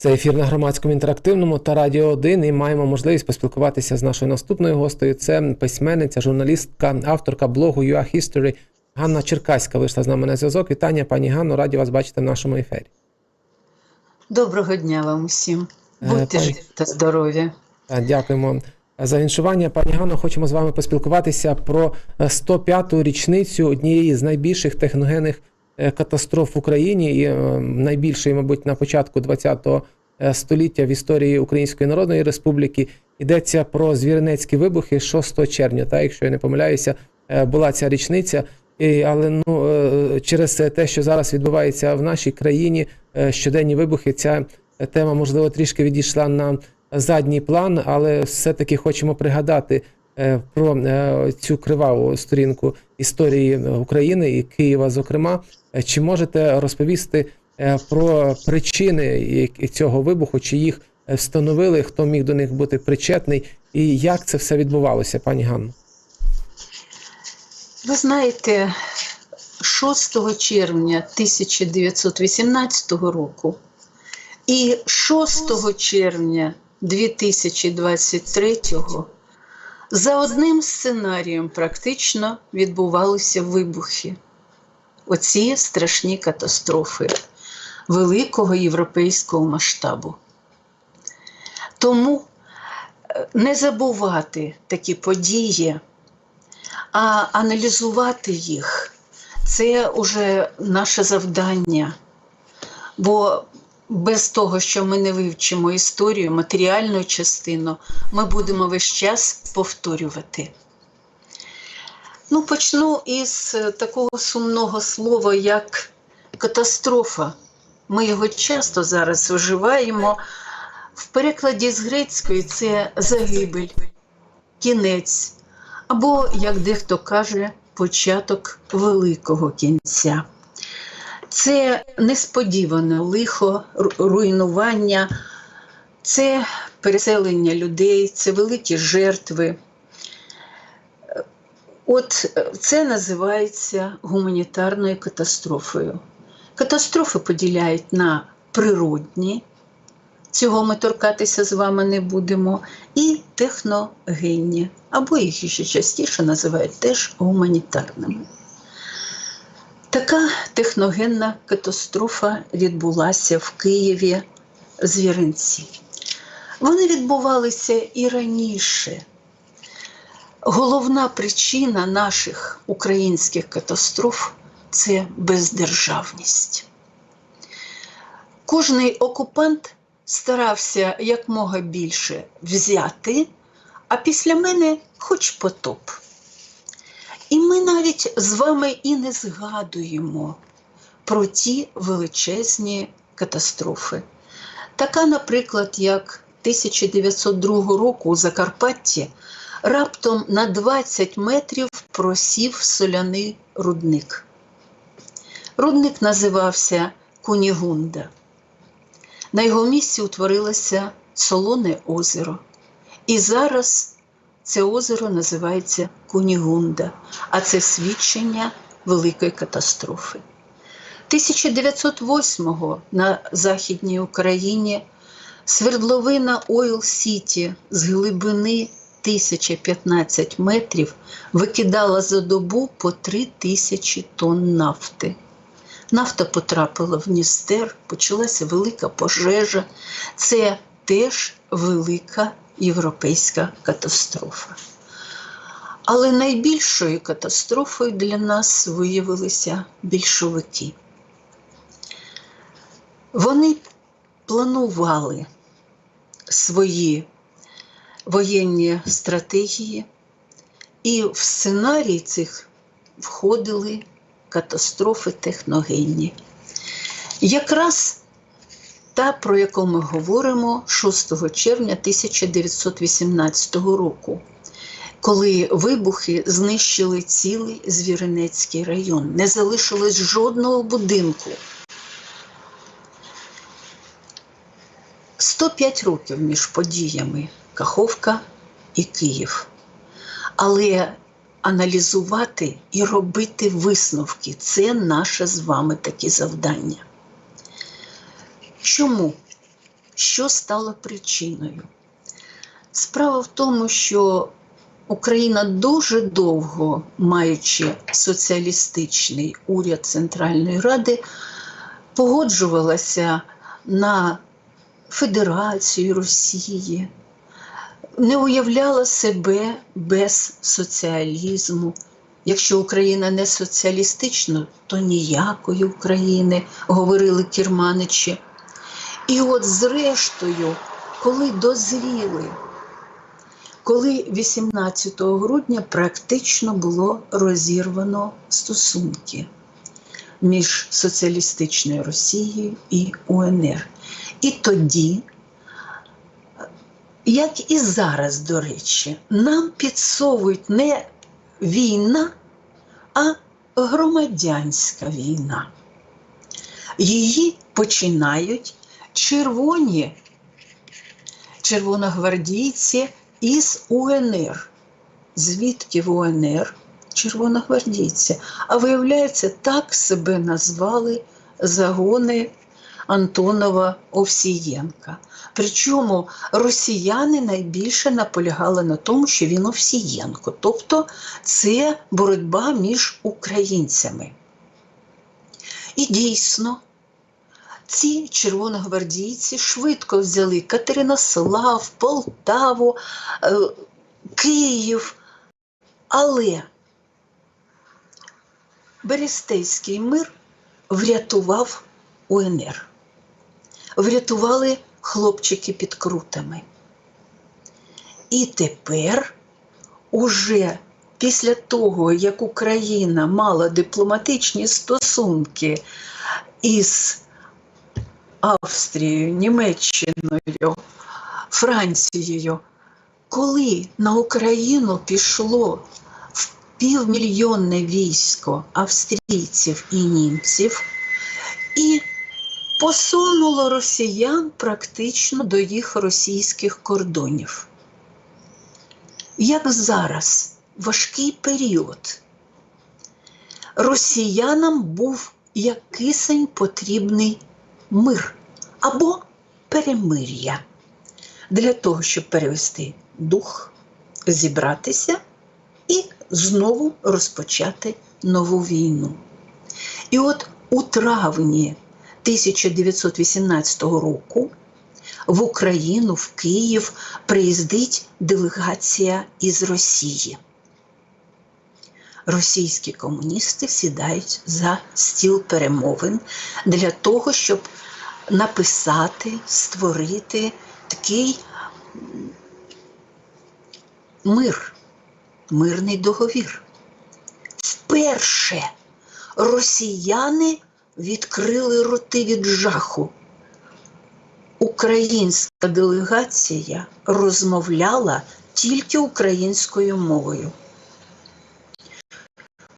Це ефір на громадському інтерактивному та радіо 1 і маємо можливість поспілкуватися з нашою наступною гостею. Це письменниця, журналістка, авторка блогу UA History Ганна Черкаська вийшла з нами на зв'язок. Вітання, пані Ганно, раді вас бачити в нашому ефірі. Доброго дня вам усім. Будьте Е, живі та здорові. Е, Дякуємо за віншування. Пані Ганно, хочемо з вами поспілкуватися про е, 105-ту річницю однієї з найбільших техногенних е, катастроф в Україні і е, найбільшої, мабуть, на початку ХХ століття в історії Української Народної Республіки. Йдеться про звіринецькі вибухи 6 червня. Та якщо я не помиляюся, е, була ця річниця. І, але ну е, через те, що зараз відбувається в нашій країні, е, щоденні вибухи, ця тема можливо трішки відійшла на задній план, але все-таки хочемо пригадати е, про е, цю криваву сторінку історії України і Києва. Зокрема, Е, чи можете розповісти е, про причини цього вибуху, чи їх е, встановили, хто міг до них бути причетний, і як це все відбувалося, пані Ганно? Ви знаєте, 6 червня 1918 року і 6 червня 2023 за одним сценарієм практично відбувалися вибухи. Оці страшні катастрофи великого європейського масштабу. Тому е, не забувати такі події, а аналізувати їх це вже наше завдання. Бо без того, що ми не вивчимо історію, матеріальну частину, ми будемо весь час повторювати. Ну, почну із е, такого сумного слова, як катастрофа. Ми його часто зараз вживаємо. В перекладі з грецької це загибель, кінець, або, як дехто каже, початок великого кінця. Це несподіване лихо, руйнування, це переселення людей, це великі жертви. От е, це називається гуманітарною катастрофою. Катастрофи поділяють на природні, цього ми торкатися з вами не будемо, і техногенні, або їх ще частіше називають теж гуманітарними. Така техногенна катастрофа відбулася в Києві Звіринці. Вони відбувалися і раніше. Головна причина наших українських катастроф це бездержавність. Кожний окупант старався якмога більше взяти, а після мене хоч потоп. І ми навіть з вами і не згадуємо про ті величезні катастрофи. Така, наприклад, як 1902 року у Закарпатті раптом на 20 метрів просів соляний рудник. Рудник називався Кунігунда. На його місці утворилося солоне озеро. І зараз це озеро називається Кунігунда, а це свідчення великої катастрофи. 1908-го на Західній Україні свердловина Ойл Сіті з глибини 1015 метрів викидала за добу по 3 тисячі тонн нафти. Нафта потрапила в Дністер, почалася велика пожежа. Це теж велика європейська катастрофа. Але найбільшою катастрофою для нас виявилися більшовики. Вони планували свої воєнні стратегії, і в сценарій цих входили катастрофи техногенні. Якраз та, про яку ми говоримо 6 червня 1918 року, коли вибухи знищили цілий Звіринецький район, не залишилось жодного будинку. 105 років між подіями Каховка і Київ. Але аналізувати і робити висновки це наше з вами таке завдання. Чому? що стало причиною? Справа в тому, що Україна дуже довго, маючи соціалістичний уряд Центральної Ради, погоджувалася на Федерацію Росії, не уявляла себе без соціалізму. Якщо Україна не соціалістична, то ніякої України, говорили керманичі. І от зрештою, коли дозріли, коли 18 грудня практично було розірвано стосунки між соціалістичною Росією і УНР. І тоді, як і зараз, до речі, нам підсовують не війна, а громадянська війна. Її починають червоні червоногвардійці із УНР. Звідки в УНР червоногвардійці? А виявляється, так себе назвали загони Антонова Овсієнка. Причому росіяни найбільше наполягали на тому, що він Овсієнко. Тобто це боротьба між українцями. І дійсно, ці червоногвардійці швидко взяли Катеринослав, Полтаву, е, Київ. Але Берестейський мир врятував УНР. Врятували хлопчики під крутами. І тепер, уже після того, як Україна мала дипломатичні стосунки із Австрією, Німеччиною, Францією, коли на Україну пішло півмільйонне військо австрійців і німців, і посунуло росіян практично до їх російських кордонів. Як зараз важкий період, росіянам був як кисень потрібний мир або перемир'я для того, щоб перевести дух, зібратися і знову розпочати нову війну. І от у травні 1918 року в Україну, в Київ приїздить делегація із Росії. Російські комуністи сідають за стіл перемовин для того, щоб написати, створити такий мир, мирний договір. Вперше росіяни відкрили роти від жаху. Українська делегація розмовляла тільки українською мовою.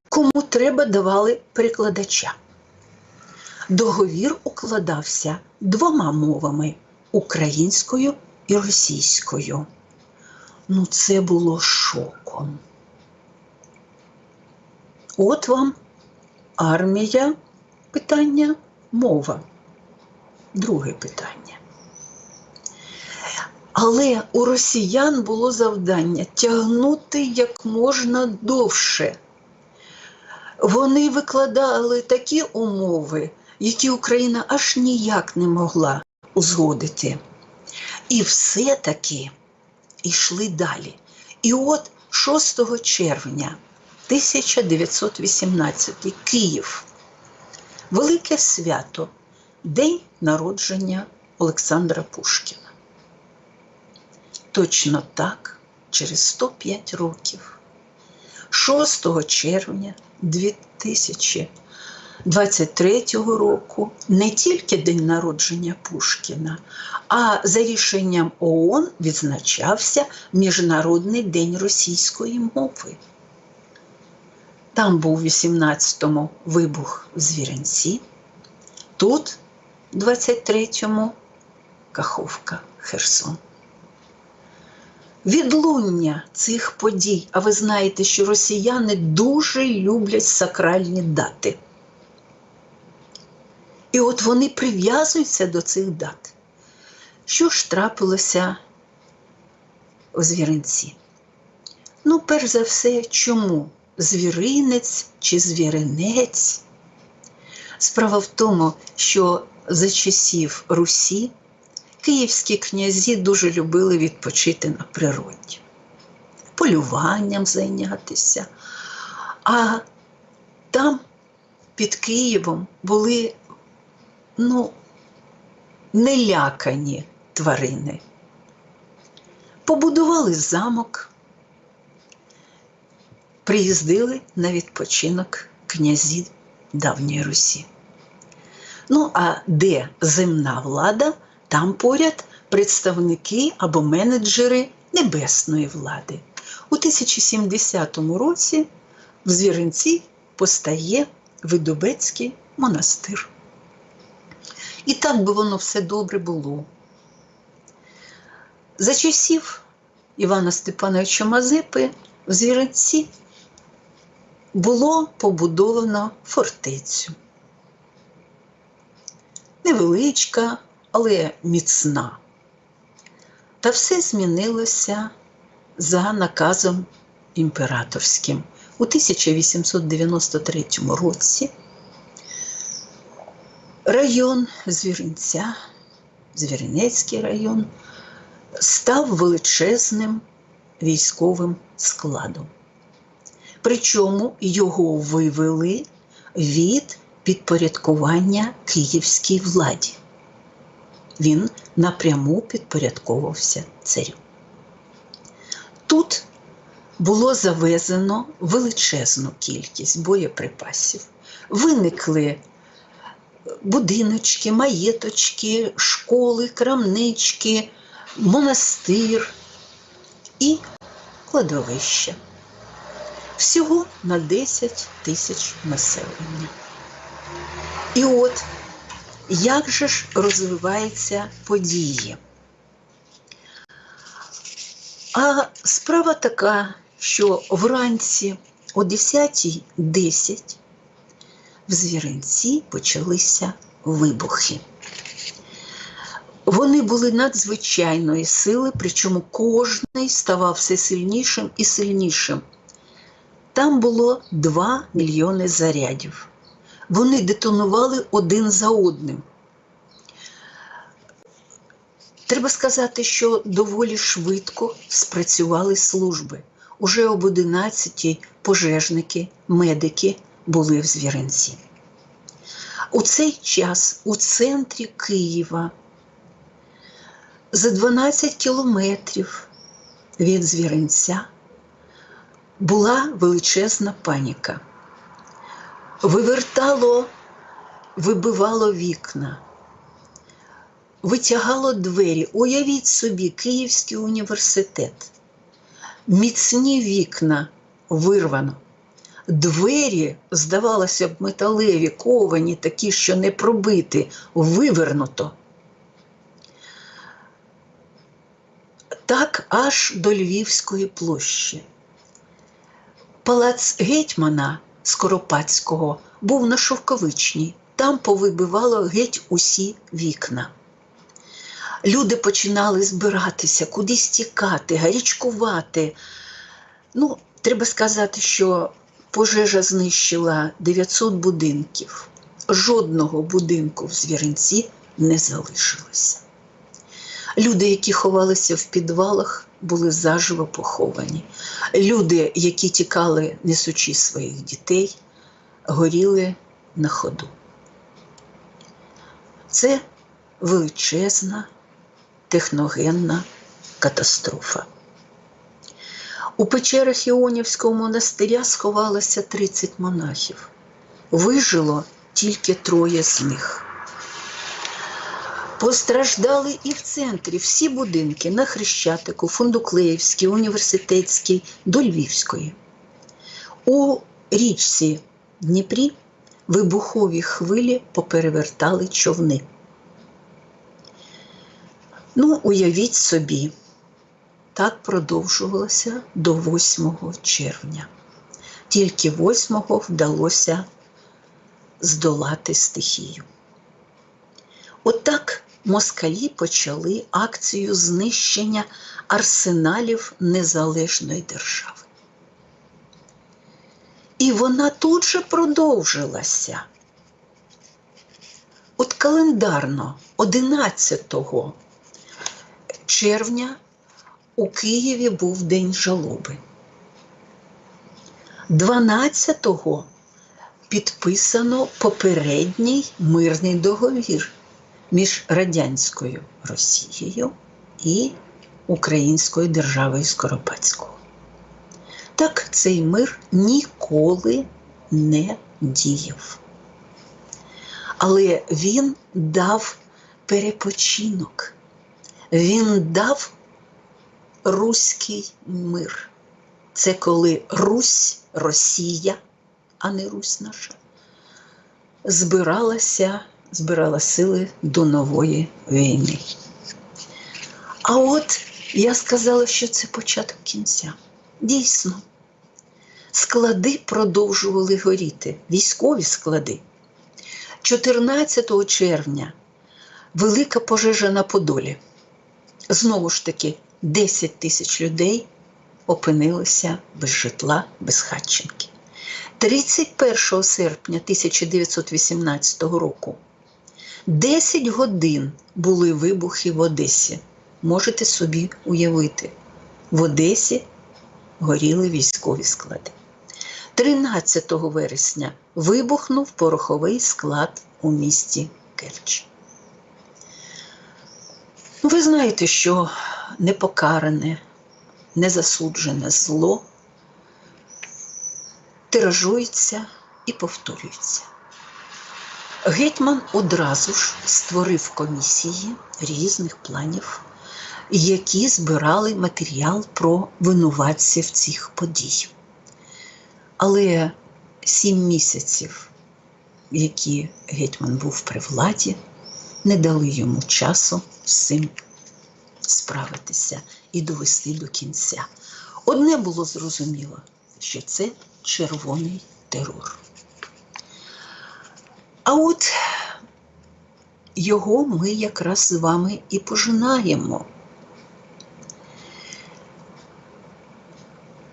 Кому треба давали перекладача. Договір укладався двома мовами українською і російською. Ну, це було шоком. От вам армія питання, мова. Друге питання. Але у росіян було завдання тягнути як можна довше. Вони викладали такі умови, які Україна аж ніяк не могла узгодити. І все-таки йшли далі. І от 6 червня 1918 Київ. Велике свято, День народження Олександра Пушкіна. Точно так, через 105 років, 6 червня 2023 року не тільки День народження Пушкіна, а за рішенням ООН відзначався Міжнародний день російської мови. Там був у 18-му вибух в Звіренці, тут, в 23-му, Каховка, Херсон. Відлуння цих подій, а ви знаєте, що росіяни дуже люблять сакральні дати. І от вони прив'язуються до цих дат. Що ж трапилося у звіринці? Ну, перш за все, чому звіринець чи звіринець? Справа в тому, що за часів Русі київські князі дуже любили відпочити на природі, полюванням зайнятися. А там, під Києвом, були ну, нелякані тварини. Побудували замок, приїздили на відпочинок князі давньої Русі. Ну, а де земна влада, там поряд представники або менеджери небесної влади. У 1070 році в Звіринці постає Видобецький монастир. І так би воно все добре було. За часів Івана Степановича Мазепи в Звіринці було побудовано фортецю. Невеличка, але міцна. Та все змінилося за наказом імператорським. У 1893 році район Звіринця, Звіринецький район, став величезним військовим складом. Причому його вивели від підпорядкування київській владі. Він напряму підпорядковувався царю. Тут було завезено величезну кількість боєприпасів. Виникли будиночки, маєточки, школи, крамнички, монастир і кладовище. Всього на 10 тисяч населення. І от як же ж розвиваються події? А справа така, що вранці о 10.10 в звіринці почалися вибухи. Вони були надзвичайної сили, причому кожний ставав все сильнішим і сильнішим. Там було 2 мільйони зарядів. Вони детонували один за одним. Треба сказати, що доволі швидко спрацювали служби. Уже об 11 пожежники, медики були в звіринці. У цей час у центрі Києва за 12 кілометрів від звіринця була величезна паніка. Вивертало, вибивало вікна, витягало двері. Уявіть собі, Київський університет. Міцні вікна вирвано. Двері, здавалося б, металеві, ковані, такі, що не пробити, вивернуто. Так аж до Львівської площі. Палац гетьмана Скоропадського був на Шовковичній. Там повибивало геть усі вікна. Люди починали збиратися, кудись тікати, гарячкувати. Ну, треба сказати, що пожежа знищила 900 будинків. Жодного будинку в Звіринці не залишилося. Люди, які ховалися в підвалах, були заживо поховані. Люди, які тікали, несучи своїх дітей, горіли на ходу. Це величезна техногенна катастрофа. У печерах Іонівського монастиря сховалося 30 монахів. Вижило тільки троє з них. Постраждали і в центрі всі будинки на Хрещатику, Фундуклеївській, Університетській, до Львівської. У річці Дніпрі вибухові хвилі поперевертали човни. Ну, уявіть собі, так продовжувалося до 8 червня. Тільки 8 вдалося здолати стихію. Отак москалі почали акцію знищення арсеналів незалежної держави. І вона тут же продовжилася. От календарно 11 червня у Києві був День жалоби. 12-го підписано попередній мирний договір між радянською Росією і Українською державою Скоропадського. Так цей мир ніколи не діяв. Але він дав перепочинок, він дав руський мир. Це коли Русь, Росія, а не Русь наша, збиралася, збирала сили до нової війни. А от я сказала, що це початок кінця. Дійсно, склади продовжували горіти, військові склади. 14 червня велика пожежа на Подолі. Знову ж таки, 10 тисяч людей опинилися без житла, без хатченки. 31 серпня 1918 року 10 годин були вибухи в Одесі. Можете собі уявити, в Одесі горіли військові склади. 13 вересня вибухнув пороховий склад у місті Керч. Ви знаєте, що непокаране, незасуджене зло тиражується і повторюється. Гетьман одразу ж створив комісії різних планів, які збирали матеріал про винуватців цих подій. Але сім місяців, які гетьман був при владі, не дали йому часу з цим справитися і довести до кінця. Одне було зрозуміло, що це червоний терор. А от його ми якраз з вами і пожинаємо.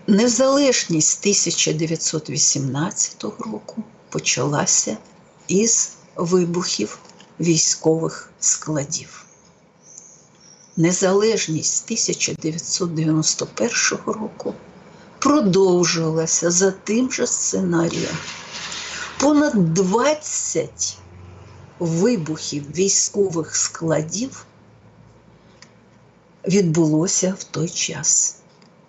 Незалежність 1918 року почалася із вибухів військових складів. Незалежність 1991 року продовжилася за тим же сценарієм. Понад 20 вибухів військових складів відбулося в той час.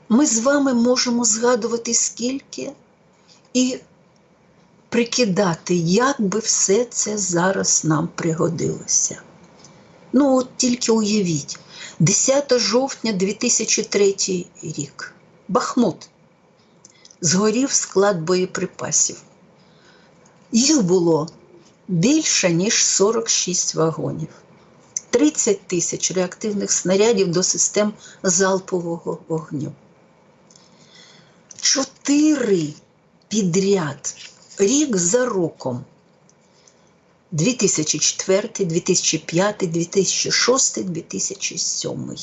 Ми з вами можемо згадувати скільки і прикидати, як би все це зараз нам пригодилося. Ну, от тільки уявіть, 10 жовтня 2003 рік. Бахмут згорів склад боєприпасів. Їх було більше, ніж 46 вагонів, 30 тисяч реактивних снарядів до систем залпового вогню. Чотири підряд, рік за роком. 2004, 2005, 2006, 2007.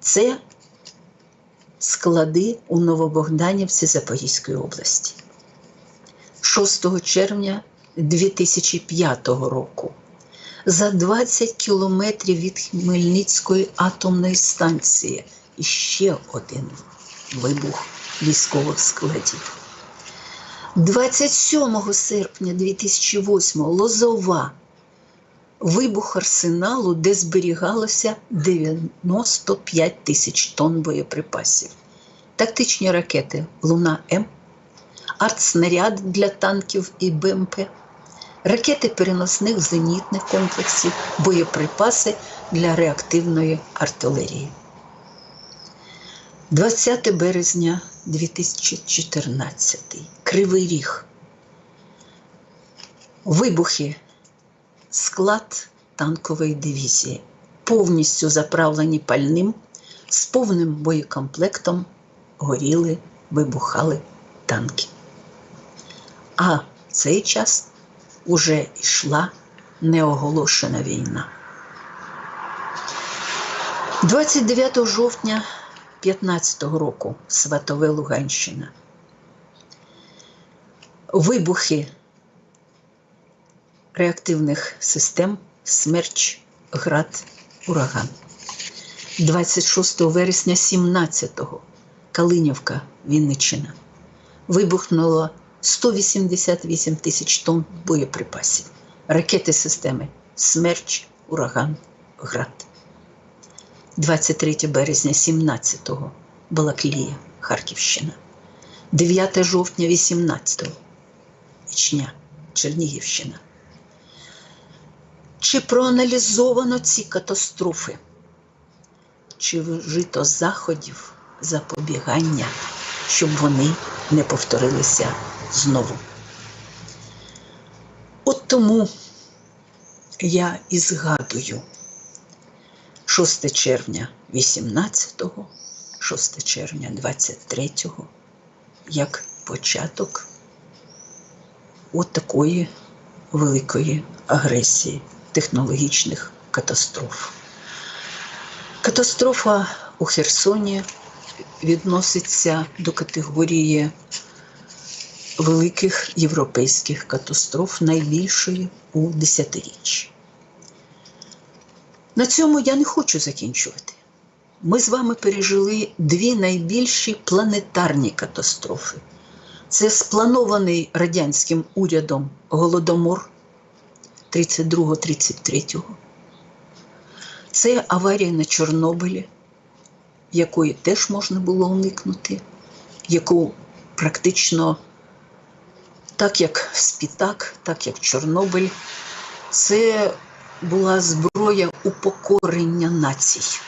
Це склади у Новобогданівці Запорізької області. 6 червня 2005 року за 20 кілометрів від Хмельницької атомної станції іще один вибух військових складів. 27 серпня 2008 Лозова вибух арсеналу, де зберігалося 95 тисяч тонн боєприпасів, тактичні ракети Луна М, артснаряд для танків і БМП, ракети переносних зенітних комплексів, боєприпаси для реактивної артилерії. 20 березня 2014 Кривий Ріг. Вибухи склад танкової дивізії, повністю заправлені пальним, з повним боєкомплектом горіли, вибухали танки. А в цей час уже йшла неоголошена війна. 29 жовтня 15 року Сватове Луганщина. Вибухи реактивних систем Смерч, Град, Ураган. 26 вересня 17-го Калинівка, Вінниччина. Вибухнуло 188 тисяч тонн боєприпасів. Ракети системи Смерч, Ураган, Град. 23 березня 17-го Балаклія, Харківщина. 9 жовтня 18-го Ічня, Чернігівщина. Чи проаналізовано ці катастрофи? Чи вжито заходів запобігання, щоб вони не повторилися знову? От тому я і згадую 6 червня 18-го, 6 червня 23-го, як початок от такої великої агресії технологічних катастроф. Катастрофа у Херсоні відноситься до категорії великих європейських катастроф, найбільшої у десятиріччі. На цьому я не хочу закінчувати. Ми з вами пережили дві найбільші планетарні катастрофи. Це спланований радянським урядом Голодомор 32-33. Це аварія на Чорнобилі, якої теж можна було уникнути, яку практично так як Спітак, так як Чорнобиль, це була зброя упокорення націй.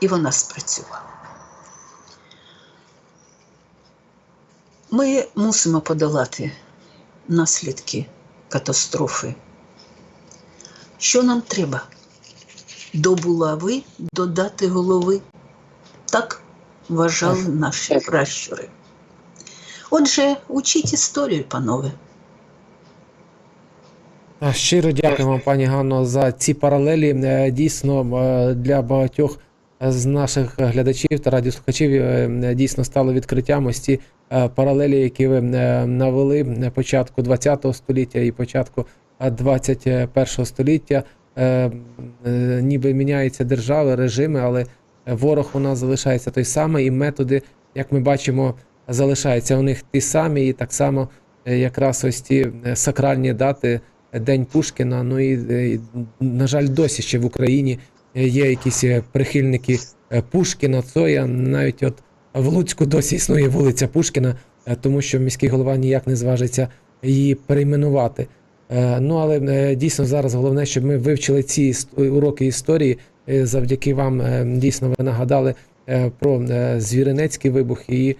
І вона спрацювала. Ми мусимо подолати наслідки катастрофи. Що нам треба? До булави додати голови. Так вважали наші пращури. Отже, учіть історію, панове. Щиро дякуємо, пані Ганно, за ці паралелі. Е, Дійсно, е, для багатьох з наших глядачів та радіослухачів е, дійсно стало відкриттям ось ці паралелі, які ви навели на початку ХХ століття і початку е, 21 століття. Ніби міняються держави, режими, але ворог у нас залишається той самий, і методи, як ми бачимо, залишаються у них ті самі, і так само е, якраз ось ті е, сакральні дати. День Пушкіна. Ну і, е, на жаль, досі ще в Україні е, є якісь е, прихильники е, Пушкіна, Цоя. Навіть от в Луцьку досі існує вулиця Пушкіна, е, тому що міський голова ніяк не зважиться її перейменувати. Е, Ну але е, дійсно зараз головне, щоб ми вивчили ці уроки історії. Е, Завдяки вам е, дійсно ви нагадали е, про е, Звіринецький вибух і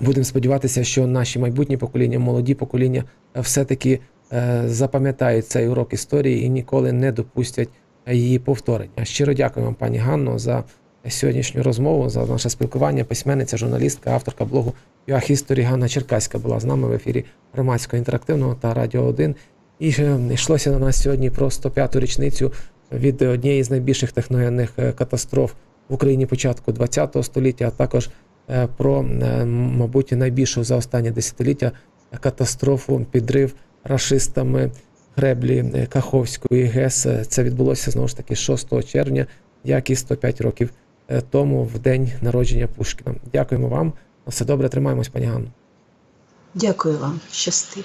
будемо сподіватися, що наші майбутні покоління, молоді покоління е, все-таки е, запам'ятають цей урок історії і ніколи не допустять її повторення. Щиро дякую вам, пані Ганно, за сьогоднішню розмову, за наше спілкування. Письменниця, журналістка, авторка блогу Юахісторі Ганна Черкаська була з нами в ефірі громадського інтерактивного та Радіо 1. І е, йшлося на нас сьогодні про 105-ту річницю від однієї з найбільших техногенних катастроф в Україні початку ХХ століття, а також про, е, мабуть, найбільшу за останні десятиліття катастрофу, підрив рашистами греблі е, Каховської ГЕС. Е, Це відбулося знову ж таки 6 червня, як і 105 років е, тому, в день народження Пушкіна. Дякуємо вам. Все добре, тримаємось, пані Ганно. Дякую вам, щасти.